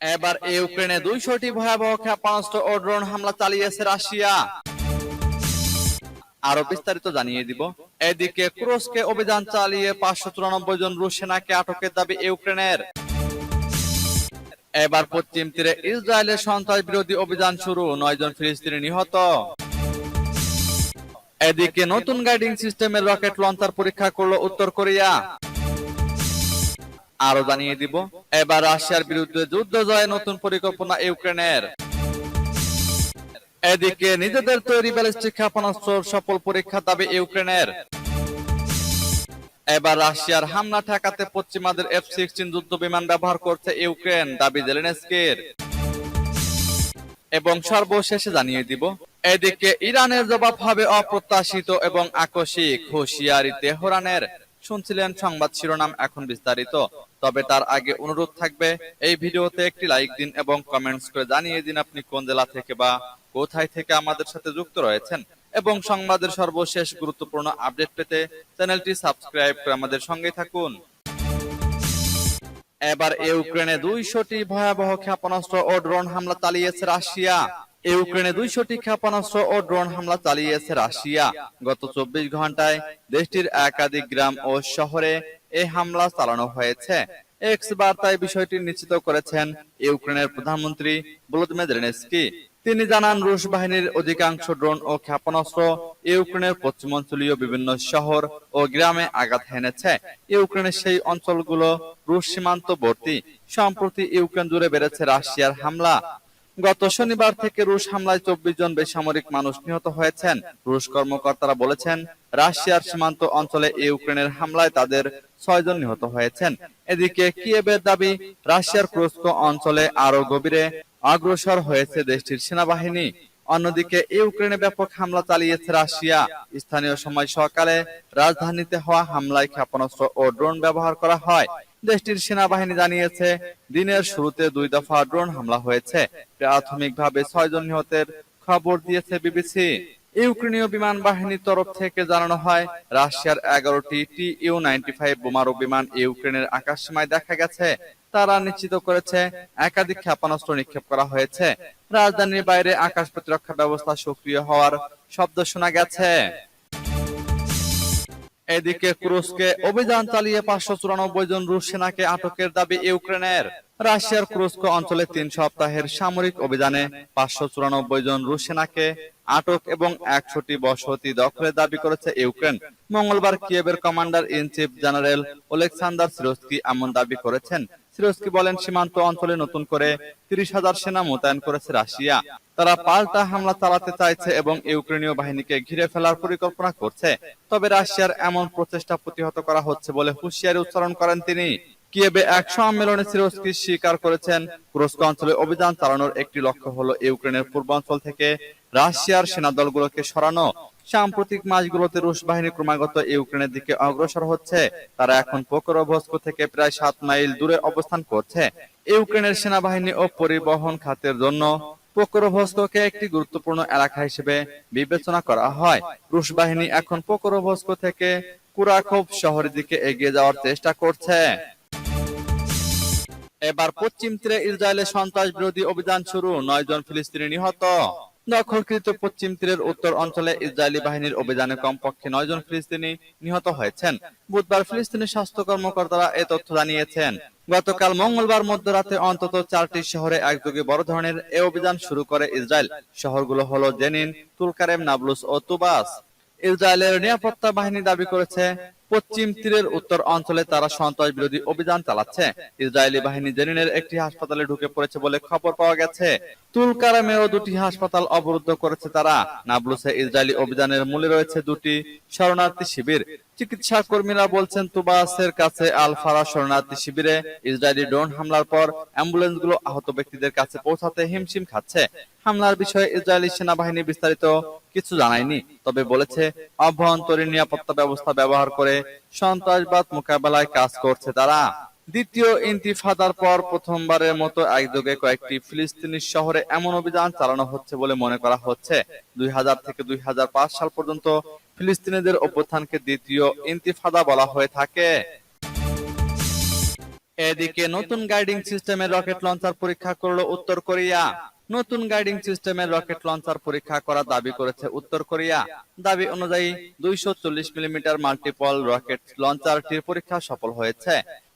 এবার ইউক্রেনে দুইশোটি ভয়াবহ ক্ষেপণাস্ত্র ও ড্রোন হামলা চালিয়েছে রাশিয়া। আরও বিস্তারিত জানিয়ে দিব। এদিকে ক্রোসকে অভিযান চালিয়ে পাঁচশো চুরানব্বই জন রুশ সেনাকে আটকের দাবি ইউক্রেনের। এবার পশ্চিম তীরে ইসরায়েলের সন্ত্রাস বিরোধী অভিযান শুরু নয় জন ফিলিস্তিনি নিহত। এদিকে নতুন গাইডিং সিস্টেমের রকেট লঞ্চার পরীক্ষা করল উত্তর কোরিয়া। আরও জানিয়ে দিব, এবার রাশিয়ার বিরুদ্ধে যুদ্ধ জয়ে নতুন পরিকল্পনা ইউক্রেনের। এদিকে নিজেদের তৈরি ব্যালিস্টিক ক্ষেপণাস্ত্র সফল পরীক্ষা দাবি ইউক্রেনের। এবার রাশিয়ার হামলা ঠেকাতে পশ্চিমাদের এফ সিক্সটিন যুদ্ধ বিমান ব্যবহার করছে ইউক্রেন, দাবি জেলেনস্কির। এবং সর্বশেষে জানিয়ে দিব, এদিকে ইরানের জবাব হবে অপ্রত্যাশিত এবং আকস্মিক, হুঁশিয়ারি তেহরানের, শুনছিলেন সংবাদ শিরোনাম এখন বিস্তারিত। তবে তার আগে অনুরোধ থাকবে, এই ভিডিওতে একটি লাইক দিন এবং কমেন্টস করে জানিয়ে দিন আপনি কোন জেলা থেকে বা কোথায় থেকে আমাদের সাথে যুক্ত রয়েছেন। এবং সংবাদের সর্বশেষ গুরুত্বপূর্ণ আপডেট পেতে চ্যানেলটি সাবস্ক্রাইব করে আমাদের সঙ্গে থাকুন। এবার ইউক্রেনে দুইশোটি ভয়াবহ ক্ষেপণাস্ত্র ও ড্রোন হামলা চালিয়েছে রাশিয়া। ইউক্রেনে দুইশোটি ক্ষেপণাস্ত্র ও ড্রোন হামলা চালিয়েছে রাশিয়া। গত চব্বিশ ঘন্টায় দেশটির একাধিক গ্রাম ও শহরে এই হামলা চালানো হয়েছে। এক্স বার্তায় বিষয়টি নিশ্চিত করেছেন ইউক্রেনের প্রধানমন্ত্রী ভলোদিমির তিনি জানান, রুশ বাহিনীর অধিকাংশ ড্রোন ও ক্ষেপণাস্ত্র ইউক্রেনের পশ্চিমাঞ্চলীয় বিভিন্ন শহর ও গ্রামে আঘাত হেনেছে। ইউক্রেনের সেই অঞ্চলগুলো রুশ সীমান্তবর্তী। সম্প্রতি ইউক্রেন জুড়ে বেড়েছে রাশিয়ার হামলা। গত শনিবার থেকে রুশ হামলায় চব্বিশ জন বেসামরিক মানুষ নিহত হয়েছেন। রুশ কর্মকর্তারা বলেছেন রাশিয়ার সীমান্ত অঞ্চলে ইউক্রেনের হামলায় তাদের ছয় জন নিহত হয়েছেন। এদিকে কিয়েবের দাবি, রাশিয়ার ক্রুস্ক অঞ্চলে আরও গভীরে অগ্রসর হয়েছে দেশটির সেনাবাহিনী। অন্যদিকে ইউক্রেনে ব্যাপক হামলা চালিয়েছে রাশিয়া। স্থানীয় সময় সকালে রাজধানীতে হওয়া হামলায় ক্ষেপণাস্ত্র ও ড্রোন ব্যবহার করা হয়। দেশটির সেনাবাহিনী জানিয়েছে, দিনের শুরুতে দুই দফা ড্রোন হামলা হয়েছে। প্রাথমিকভাবে ছয়জন নিহতের খবর দিয়েছে বিবিসি। ইউক্রেনীয় বিমান বাহিনীর তরফ থেকে জানানো হয়, রাশিয়ার এগারোটি টি ইউ নাইনটি ফাইভ বোমারু বিমান ইউক্রেনের আকাশসীমায় দেখা গেছে। তারা নিশ্চিত করেছে, একাধিক ক্ষেপণাস্ত্র নিক্ষেপ করা হয়েছে। রাজধানীর বাইরে আকাশ প্রতিরক্ষা ব্যবস্থা সক্রিয় হওয়ার শব্দ শোনা গেছে। এদিকে ক্রুসকে অভিযান চালিয়ে পাঁচশো চুরানব্বই জন রুশ সেনাকে আটকের দাবি ইউক্রেনের। রাশিয়ার ক্রুস্ক অঞ্চলে তিন সপ্তাহের সামরিক অভিযানে পাঁচশো চুরানব্বই জন রুশ সেনাকে আটক এবং একশোটি বসতি দখলের দাবি করেছে ইউক্রেন। মঙ্গলবার কিয়েবের commander in chief general Oleksandr Syrskyi এমন দাবি করেছেন। সিরোস্কি বলেন, সীমান্ত অঞ্চলে নতুন করে তিরিশ হাজার সেনা মোতায়েন করেছে রাশিয়া। তারা পাল্টা হামলা চালাতে চাইছে এবং ইউক্রেনীয় বাহিনীকে ঘিরে ফেলার পরিকল্পনা করছে। তবে রাশিয়ার এমন প্রচেষ্টা প্রতিহত করা হচ্ছে বলে হুঁশিয়ারি উচ্চারণ করেন তিনি। কিয়েবে এক সম্মেলনে সিরোস্কি স্বীকার করেছেন। কুরস্ক অঞ্চলে অভিযান চালানোর একটি লক্ষ্য হলো ইউক্রেনের পূর্বাঞ্চল থেকে রাশিয়ার সেনা দলগুলোকে সরানো। সাম্প্রতিক মাসগুলোতে রুশ বাহিনী ক্রমাগত ইউক্রেনের দিকে অগ্রসর হচ্ছে। তারা এখন পোকরোভস্ক থেকে প্রায় সাত মাইল দূরে অবস্থান করছে। ইউক্রেনের সেনাবাহিনী ও পরিবহন খাতের জন্য পোকরোভস্ককে একটি গুরুত্বপূর্ণ এলাকা হিসেবে বিবেচনা করা হয়। রুশ বাহিনী এখন পোকরোভস্ক থেকে কুরাখোভ শহরের দিকে এগিয়ে যাওয়ার চেষ্টা করছে। এবার পশ্চিম তীরে ইসরায়েলের সন্ত্রাস বিরোধী অভিযান শুরু নয় জন ফিলিস্তিনি নিহত। দখলকৃত পশ্চিম তীরের উত্তর অঞ্চলে ইসরায়েলি বাহিনীর অভিযানে কমপক্ষে নয় জন ফিলিস্তিনি নিহত হয়েছেন। বুধবার ফিলিস্তিনি স্বাস্থ্য কর্মকর্তারা এ তথ্য জানিয়েছেন। গতকাল মঙ্গলবার মধ্যরাতে অন্তত চারটি শহরে একযোগে বড় ধরনের এ অভিযান শুরু করে ইসরায়েল। শহরগুলো হলো জেনিন তুলকারেম নাবলুস ও তুবাস। ইসরায়েলের নিরাপত্তা বাহিনী দাবি করেছে পশ্চিম তীরের উত্তর অঞ্চলে তারা সন্ত্রাস বিরোধী অভিযান চালাচ্ছে। ইসরায়েলি বাহিনী জেনিনের একটি হাসপাতালে ঢুকে পড়েছে বলে খবর পাওয়া গেছে। তুলকারামেও দুটি হাসপাতাল অবরুদ্ধ করেছে তারা। নাবলুসে ইসরায়েলি অভিযানের মূলে রয়েছে দুটি শরণার্থী শিবির। চিকিৎসা কর্মীরা বলছেন, তুবাসের কাছে আলফারা শরণার্থী শিবিরে ইসরায়েলি ড্রোন হামলার পর অ্যাম্বুলেন্সগুলো আহত ব্যক্তিদের কাছে পৌঁছাতে হিমশিম খাচ্ছে। হামলার বিষয়ে ইসরায়েলি সেনাবাহিনী বিস্তারিত কিছু জানায়নি। তবে বলেছে অভ্যন্তরীণ নিরাপত্তা ব্যবস্থা ব্যবহার করে সন্ত্রাসবাদ মোকাবেলায় কাজ করছে তারা। দ্বিতীয় ইন্তিফাদার পর প্রথমবারের মতো একযোগে কয়েকটি ফিলিস্তিনি শহরে এমন অভিযান চালানো হচ্ছে বলে মনে করা হচ্ছে। দুই হাজার থেকে দুই হাজার পাঁচ সাল পর্যন্ত ফিলিস্তিনিদের অভ্যুত্থানকে দ্বিতীয় ইন্তিফাদা বলা হয়ে থাকে। এদিকে নতুন গাইডিং সিস্টেমের রকেট লঞ্চার পরীক্ষা করল উত্তর কোরিয়া। নতুন গাইডিং সিস্টেমের রকেট লঞ্চার পরীক্ষা করা দাবি করেছে উত্তর কোরিয়া। দাবি অনুযায়ী দুইশো চল্লিশ মিলিমিটার মাল্টিপল রকেট লঞ্চারটির পরীক্ষা সফল হয়েছে।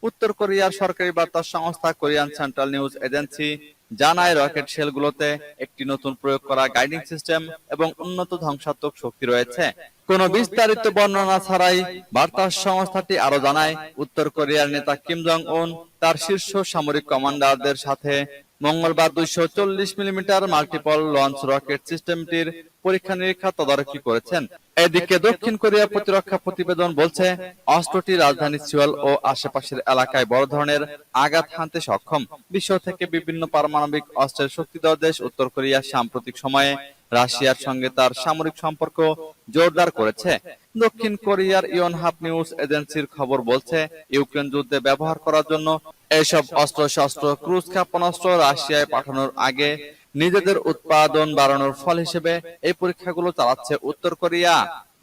উত্তর কোরিয়ার সরকারি বার্তা সংস্থা কোরিয়ান সেন্ট্রাল নিউজ এজেন্সি জানায় রকেট শেলগুলোতে একটি নতুন প্রয়োগ করা গাইডিং সিস্টেম এবং উন্নত ধ্বংসাত্মক শক্তি রয়েছে। কোনো বিস্তারিত বর্ণনা ছাড়াই বার্তা সংস্থাটি আরও জানায়, উত্তর কোরিয়ার নেতা কিম জং উন তার শীর্ষ সামরিক কমান্ডারদের সাথে মঙ্গলবার দুইশো চল্লিশ মিলিমিটার মাল্টিপল লঞ্চ রকেট সিস্টেমটির পরীক্ষা নিরীক্ষা তদারকি করেছেন। এদিকে দক্ষিণ কোরিয়া প্রতিরক্ষা প্রতিবেদন বলছে, অস্ত্রটি রাজধানী সিওল ও আশেপাশের এলাকায় বড় ধরনের আঘাত হানতে সক্ষম। বিশ্ব থেকে বিভিন্ন পারমাণবিক অস্ত্রের শক্তিধর দেশ, উত্তর কোরিয়া সাম্প্রতিক সময়ে রাশিয়ার সঙ্গে তার সামরিক সম্পর্ক জোরদার করেছে। দক্ষিণ কোরিয়ার ইয়নহাপ নিউজ এজেন্সির খবর বলছে, ইউক্রেন যুদ্ধে ব্যবহার করার জন্য এসব অস্ত্র শস্ত্র ক্রুজ ক্ষেপণাস্ত্র রাশিয়ায় পাঠানোর আগে নিজেদের উৎপাদন বাড়ানোর ফল হিসেবে এই পরীক্ষাগুলো চালাচ্ছে উত্তর কোরিয়া।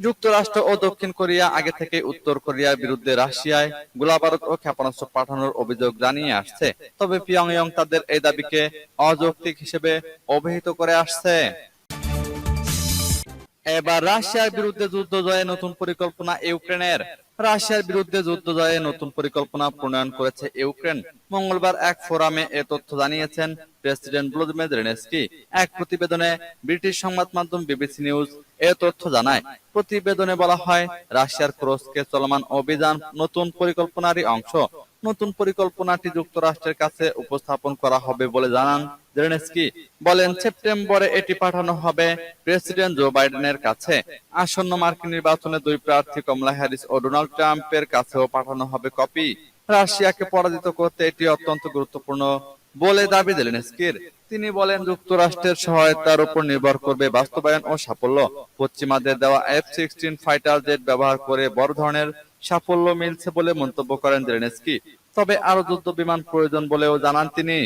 যুক্তরাষ্ট্র ও দক্ষিণ কোরিয়া আগে থেকে উত্তর কোরিয়ার বিরুদ্ধে রাশিয়ায় গোলাবারুদ ও ক্ষেপণাস্ত্র পাঠানোর অভিযোগ জানিয়ে আসছে। তবে পিয়ংইয়ং তাদের এই দাবিকে অযৌক্তিক হিসেবে অভিহিত করে আসছে। এবার রাশিয়ার বিরুদ্ধে যুদ্ধ জয়ে নতুন পরিকল্পনা ইউক্রেনের। রাশিয়ার বিরুদ্ধে যুদ্ধ জয়ে নতুন পরিকল্পনা প্রণয়ন করেছে ইউক্রেন। মঙ্গলবার এক ফোরামে এ তথ্য জানিয়েছেন প্রেসিডেন্ট ভ্লাদিমির জেলেনস্কি। এক প্রতিবেদনে ব্রিটিশ সংবাদ মাধ্যম বিবিসি নিউজ এ তথ্য জানায়, প্রতিবেদনে বলা হয়, রাশিয়ার ক্রোসকে চলমান অভিযান নতুন পরিকল্পনারই অংশ। নতুন পরিকল্পনাটি যুক্তরাষ্ট্রের কাছে উপস্থাপন করা হবে বলে জানান জেলেনস্কি। বলেন, সেপ্টেম্বরে এটি পাঠানো হবে প্রেসিডেন্ট জো বাইডেনের কাছে। আসন্ন মার্কিন নির্বাচনে দুই প্রার্থী কমলা হ্যারিস ও ডোনাল্ড ট্রাম্পের কাছেও পাঠানো হবে কপি। রাশিয়াকে পরাজিত করতে এটি অত্যন্ত গুরুত্বপূর্ণ বলে দাবি জেলেনস্কির। তিনি বলেন, যুক্তরাষ্ট্রের সহায়তার উপর নির্ভর করবে বাস্তবায়ন ও সাফল্য। পশ্চিমাদের দেওয়া এফ সিক্সটিন ফাইটার জেট ব্যবহার করে বড় ধরনের সাফল্য মিলছে বলে মন্তব্য করেন জেলেনস্কি। তবে আরও যুদ্ধ বিমান প্রয়োজন বলেও জানান তিনি।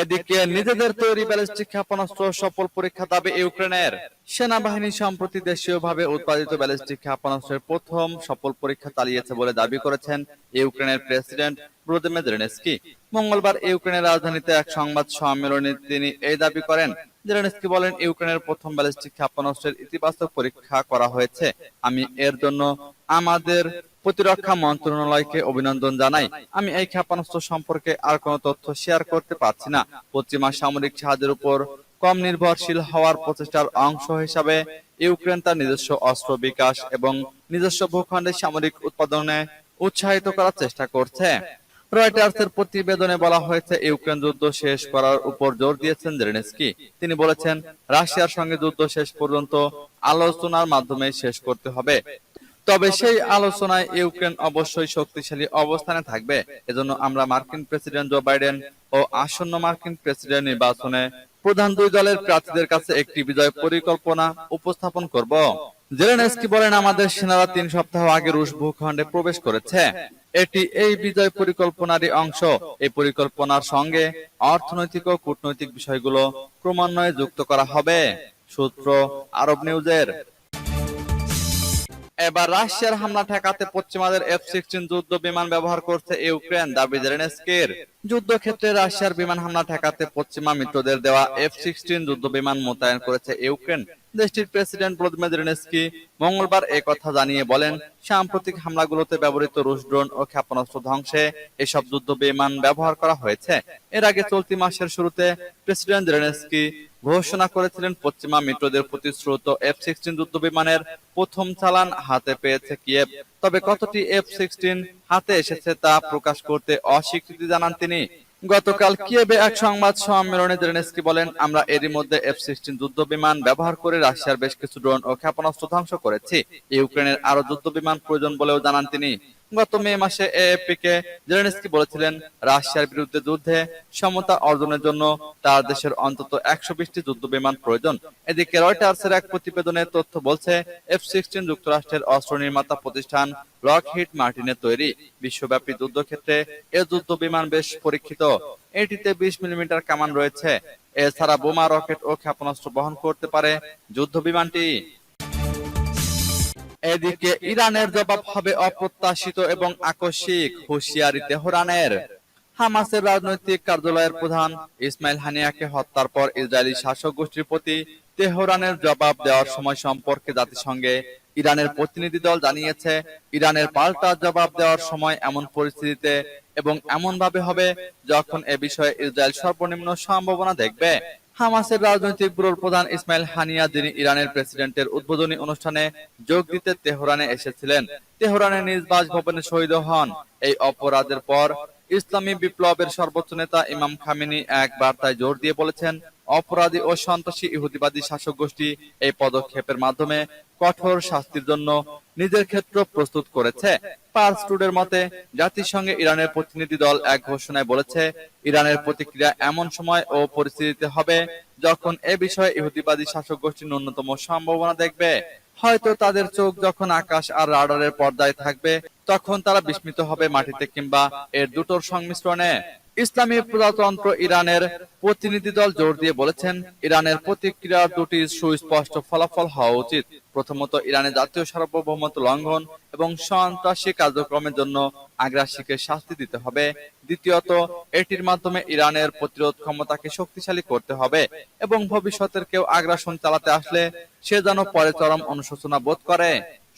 এদিকে নিজেদের তৈরি ব্যালিস্টিক ক্ষেপণাস্ত্র সফল পরীক্ষা দাবি ইউক্রেনের। সেনাবাহিনী সম্প্রতি দেশীয়ভাবে উৎপাদিত ব্যালিস্টিক ক্ষেপণাস্ত্রের প্রথম সফল পরীক্ষা চালিয়েছে বলে দাবি করেছেন ইউক্রেনের প্রেসিডেন্ট মঙ্গলবার ইউক্রেনের রাজধানীতে এক সংবাদ সম্মেলনে তিনি এই দাবি করেন। জেলেনস্কি বলেন, ইউক্রেনের প্রথম ব্যালিস্টিক ক্ষেপণাস্ত্রের ইতিবাচক পরীক্ষা করা হয়েছে। আমি এর জন্য আমাদের প্রতিরক্ষা মন্ত্রণালয়কে অভিনন্দন জানাই। আমি এই ক্ষেপণাস্ত্র সম্পর্কে আর কোনো তথ্য শেয়ার করতে পারছি না। পশ্চিমা সামরিক সাহায্যের উপর কম নির্ভরশীল হওয়ার প্রচেষ্টার অংশ হিসাবে ইউক্রেন তার নিজস্ব অস্ত্র বিকাশ এবং নিজস্ব ভূখণ্ডে সামরিক উৎপাদনে উৎসাহিত করার চেষ্টা করছে। রয়টার্সের প্রতিবেদনে বলা হয়েছে, ইউক্রেন যুদ্ধ শেষ করার উপর জোর দিয়েছেন জেলেনস্কি। তিনি বলেছেন, রাশিয়ার সঙ্গে যুদ্ধ শেষ পর্যন্ত আলোচনার মাধ্যমে শেষ করতে হবে। তবে সেই আলোচনায় ইউক্রেন অবশ্যই শক্তিশালী অবস্থানে থাকবে। এজন্য আমরা মার্কিন প্রেসিডেন্ট জো বাইডেন ও আসন্ন মার্কিন প্রেসিডেন্ট নির্বাচনে প্রধান দুই দলের প্রার্থীদের কাছে একটি বিজয় পরিকল্পনা উপস্থাপন করব। জেলেনস্কি বলেন আমাদের সেনারা তিন সপ্তাহ আগে রুশ ভূখণ্ডে প্রবেশ করেছে। এটি এই বিজয় পরিকল্পনারই অংশ। এই পরিকল্পনার সঙ্গে অর্থনৈতিক ও কূটনৈতিক বিষয়গুলো ক্রমান্বয়ে যুক্ত করা হবে। সূত্র আরব নিউজের এবার রাশিয়ার হামলা ঠেকাতে পশ্চিমাদের এফ সিক্সটিন যুদ্ধ বিমান ব্যবহার করছে ইউক্রেন, দাবি জেলেনস্কির যুদ্ধক্ষেত্রে রাশিয়ার বিমান হামলা ঠেকাতে পশ্চিমা মিত্রদের দেওয়া এফ সিক্সটিন যুদ্ধ বিমান মোতায়েন করেছে ইউক্রেন। দেশটির প্রেসিডেন্ট ভ্লাদিমির জেলেনস্কি মঙ্গলবার এই কথা জানিয়ে বলেন, সাম্প্রতিক হামলাগুলোতে ব্যবহৃত রুশ ড্রোন ও ক্ষেপণাস্ত্র ধ্বংসে এসব যুদ্ধ বিমান ব্যবহার করা হয়েছে। এর আগে চলতি মাসের শুরুতে প্রেসিডেন্ট জেলেনস্কি ঘোষণা করেছিলেন পশ্চিমা মিত্রদের প্রতিশ্রুত এফ সিক্সটিন যুদ্ধ বিমানের প্রথম চালান হাতে পেয়েছে কিয়েভ তবে কতটি এফ সিক্সটিন হাতে এসেছে তা প্রকাশ করতে অস্বীকৃতি জানান তিনি। গতকাল কিয়েভে এক সংবাদ সম্মেলনে জেলেনস্কি বলেন, আমরা এরই মধ্যে এফ সিক্সটিন যুদ্ধ বিমান ব্যবহার করে রাশিয়ার বেশ কিছু ড্রোন ও ক্ষেপণাস্ত্র ধ্বংস করেছি। ইউক্রেনের আরও যুদ্ধ বিমান প্রয়োজন বলেও জানান তিনি। গত মে মাসে এএফপি কে জেলেনস্কি বলেছিলেন, রাশিয়ার বিরুদ্ধে যুদ্ধে সমতা অর্জনের জন্য তার দেশের অন্তত একশো বিশটি যুদ্ধ বিমান প্রয়োজন। এদিকে রয়টার্সের এক প্রতিবেদনে তথ্য বলছে এফ সিক্সটিন যুক্তরাষ্ট্রের অস্ত্র নির্মাতা প্রতিষ্ঠান মার্টিনের তৈরি। বিশ্বব্যাপী যুদ্ধক্ষেত্রে এ যুদ্ধ বিমান বেশ পরীক্ষিত। এটিতে বিশ মিলিমিটার কামান রয়েছে। এছাড়া বোমা, রকেট ও ক্ষেপণাস্ত্র বহন করতে পারে যুদ্ধ বিমানটি। এদিকে ইরানের জবাব হবে অপ্রত্যাশিত এবং আকস্মিক হুঁশিয়ারি তেহরানের। হামাসের রাজনৈতিক কার্যালয়ের প্রধান ইসমাইল হানিয়াকে হত্যার পর ইসরায়েলি শাসক গোষ্ঠীর প্রতি তেহরানের জবাব দেওয়ার সময় সম্পর্কে জাতিসংঘে ইরানের প্রতিনিধি দল জানিয়েছে, ইরানের পাল্টা জবাব দেওয়ার সময় এমন পরিস্থিতিতে এবং এমন ভাবে হবে যখন এ বিষয়ে ইসরায়েল সর্বনিম্ন সম্ভাবনা দেখবে। হামাসের রাজনৈতিক ব্যুরোর প্রধান ইসমাইল হানিয়া, যিনি ইরানের প্রেসিডেন্টের উদ্বোধনী অনুষ্ঠানে যোগ দিতে তেহরানে এসেছিলেন। তেহরানে নিজ বাসভবনে শহীদ হন। এই অপরাধের পর ইসলামী বিপ্লবের সর্বোচ্চ নেতা ইমাম খামিনী এক বার্তায় জোর দিয়ে বলেছেন অপরাধী ও সন্ত্রাসী ইহুদিবাদী শাসক গোষ্ঠী এই পদক্ষেপের মাধ্যমে কঠোর শাস্তির জন্য নিজের ক্ষেত্র প্রস্তুত করেছে। পার্স টুডের মতে, জাতিসংঘে ইরানের প্রতিনিধি দল এক ঘোষণায় বলেছে, ইরানের প্রতিক্রিয়া এমন সময় ও পরিস্থিতিতে হবে যখন এ বিষয়ে ইহুদিবাদী শাসক গোষ্ঠী ন্যূনতম সম্ভাবনা দেখবে। হয়তো তাদের চোখ যখন আকাশ আর রাডারের পর্দায় থাকবে তখন তারা বিস্মিত হবে মাটিতে কিংবা এর দুটোর সংমিশ্রণে। ইসলামী প্রজাতন্ত্র ইরানের প্রতিনিধি দল জোর দিয়ে বলেছেন, ইরানের প্রতিক্রিয়ার দুটি সুস্পষ্ট ফলাফল হওয়া উচিত। প্রথমত ইরানের জাতীয় সার্বভৌমত্ব লঙ্ঘন এবং সন্ত্রাসী কার্যক্রমের জন্য আগ্রাসীকে শাস্তি দিতে হবে। দ্বিতীয়ত, এটির মাধ্যমে ইরানের প্রতিরোধ ক্ষমতাকে শক্তিশালী করতে হবে এবং ভবিষ্যতের কেউ আগ্রাসন চালাতে আসলে সে যেন পরে চরম অনুশোচনা বোধ করে।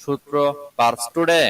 সূত্র পার্স টুডে।